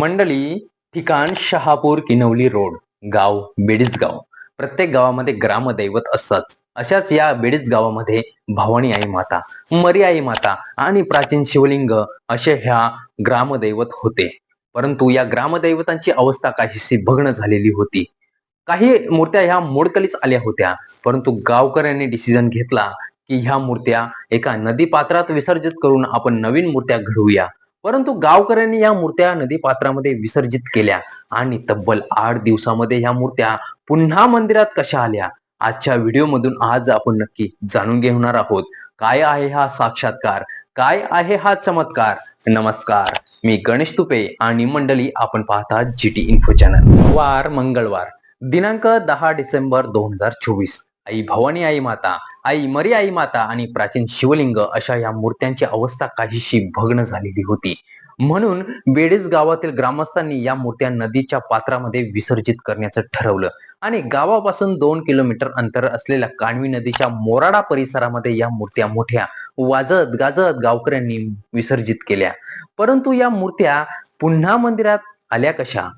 मंडळी ठिकाण शहापूर किनवली रोड गाव बेडीज गाव प्रत्येक गावामध्ये ग्रामदैवत असतात. अशाच या बेडीज गावामध्ये भवानी आई माता मरी आई माता आणि प्राचीन शिवलिंग असे ह्या ग्रामदैवत होते. परंतु या ग्रामदैवतांची अवस्था काहीशी भग्न झालेली होती. काही मूर्त्या ह्या मोडकलीच आल्या होत्या परंतु गावकऱ्यांनी डिसिजन घेतला की ह्या मूर्त्या एका नदी पात्रात विसर्जित करून आपण नवीन मूर्त्या घडवूया. परंतु गावकऱ्यांनी या मूर्त्या नदी पात्रामध्ये विसर्जित केल्या आणि तब्बल आठ दिवसामध्ये ह्या मूर्त्या पुन्हा मंदिरात कशा आल्या? आजच्या व्हिडिओमधून आज आपण नक्की जाणून घेणार आहोत. काय आहे हा साक्षात्कार? काय आहे हा चमत्कार? नमस्कार मी गणेश तुपे आणि मंडळी आपण पाहता जी टी इन्फो चॅनल वार मंगळवार दिनांक दहा डिसेंबर दोन हजार चोवीस. आई भवानी आई माता आई मरी आई माता आणि प्राचीन शिवलिंग अशा या मूर्त्यांची अवस्था काहीशी भग्न झालेली होती. म्हणून बेडीज गावातील ग्रामस्थांनी या मूर्त्या नदीच्या पात्रामध्ये विसर्जित करण्याचं ठरवलं. आणि गावापासून दोन किलोमीटर अंतर असलेल्या काणवी नदीच्या मोराडा परिसरामध्ये या मूर्त्या मोठ्या वाजत गाजत गावकऱ्यांनी विसर्जित केल्या. परंतु या मूर्त्या पुन्हा मंदिरात आल्या कशा?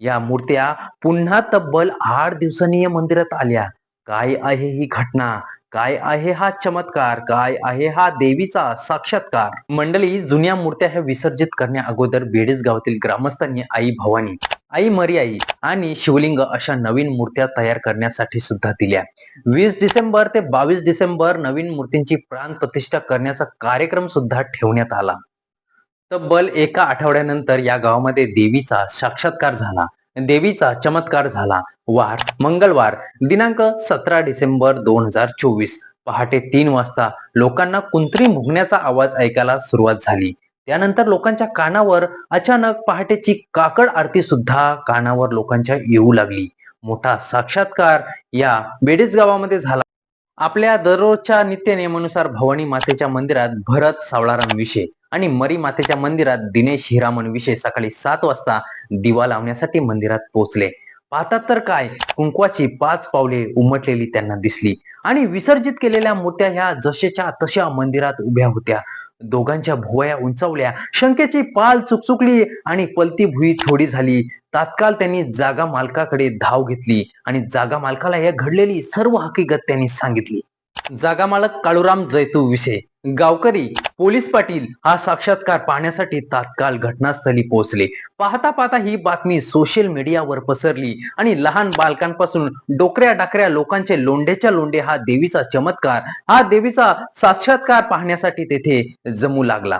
या मूर्त्या पुन्हा तब्बल आठ दिवसांनी या मंदिरात आल्या. काय आहे ही घटना? काय आहे हा चमत्कार? काय आहे हा देवीचा साक्षात्कार? मंडळी जुन्या मूर्त्या ह्या विसर्जित करण्या अगोदर बेडीज गावातील ग्रामस्थांनी आई भवानी आई मरियाई आणि शिवलिंग अशा नवीन मूर्त्या तयार करण्यासाठी सुद्धा दिल्या. वीस डिसेंबर ते बावीस डिसेंबर नवीन मूर्तींची प्राण प्रतिष्ठा करण्याचा कार्यक्रम सुद्धा ठेवण्यात आला. तब्बल एका आठवड्यानंतर या गावामध्ये देवीचा साक्षात्कार झाला. देवीचा चमत्कार झाला. वार मंगळवार दिनांक सतरा डिसेंबर दोन हजार चोवीस. पहाटे तीन वाजता लोकांना कुंत्री मुगण्याचा आवाज ऐकायला सुरुवात झाली. त्यानंतर लोकांच्या कानावर अचानक पहाटेची काकड आरती सुद्धा कानावर लोकांच्या येऊ लागली. मोठा साक्षात्कार या बेडीज गावामध्ये झाला. आपल्या दररोजच्या नित्यनियमानुसार भवानी मातेच्या मंदिरात भरत सावळाराम विषय आणि मरी मातेच्या मंदिरात दिनेश हिरामन विषय सकाळी सात वाजता दिवा लावण्यासाठी मंदिरात पोहोचले. पाहतात तर काय कुंकवाची पाच पावले उमटलेली त्यांना दिसली आणि विसर्जित केलेल्या मूर्त्या ह्या जशाच्या तशा मंदिरात उभ्या होत्या. दोघांच्या भुवया उंचावल्या. शंकेची पाल चुकचुकली आणि पलती भुई थोडी झाली. तात्काळ त्यांनी जागा मालकाकडे धाव घेतली आणि जागा मालकाला या घडलेली सर्व हकीकत त्यांनी सांगितली. जागा मालक काळूराम जैतू विषय. गावकरी पोलीस पाटील हा साक्षात्कार पाहण्यासाठी तात्काळ घटनास्थळी पोहोचले. पाहता पाहता ही बातमी सोशल मीडियावर पसरली आणि लहान बालकांपासून डोकऱ्या डाकऱ्या लोकांचे लोंढेच्या लोंढे हा देवीचा चमत्कार हा देवीचा साक्षात्कार पाहण्यासाठी तेथे जमू लागला.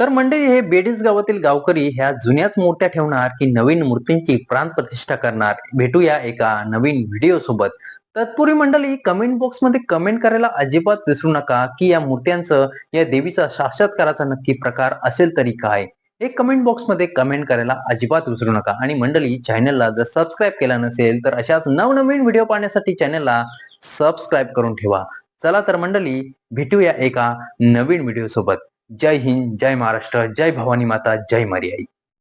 तर मंडळी हे बेडीस गावातील गावकरी ह्या जुन्याच मूर्त्या ठेवणार की नवीन मूर्तींची प्राण प्रतिष्ठा करणार? भेटूया एका नवीन व्हिडिओ सोबत. तत्पूर्वी मंडळी कमेंट बॉक्समध्ये कमेंट करायला अजिबात विसरू नका की या मूर्त्यांचं या देवीचा साक्षात्काराचा नक्की प्रकार असेल तरी काय? हे कमेंट बॉक्समध्ये कमेंट करायला अजिबात विसरू नका. आणि मंडळी चॅनलला जर सबस्क्राईब केला नसेल तर अशाच नवनवीन व्हिडिओ पाहण्यासाठी चॅनलला सबस्क्राईब करून ठेवा. चला तर मंडळी भेटूया एका नवीन व्हिडिओ सोबत. जय हिंद जय महाराष्ट्र जय भवानी माता जय मारियाई.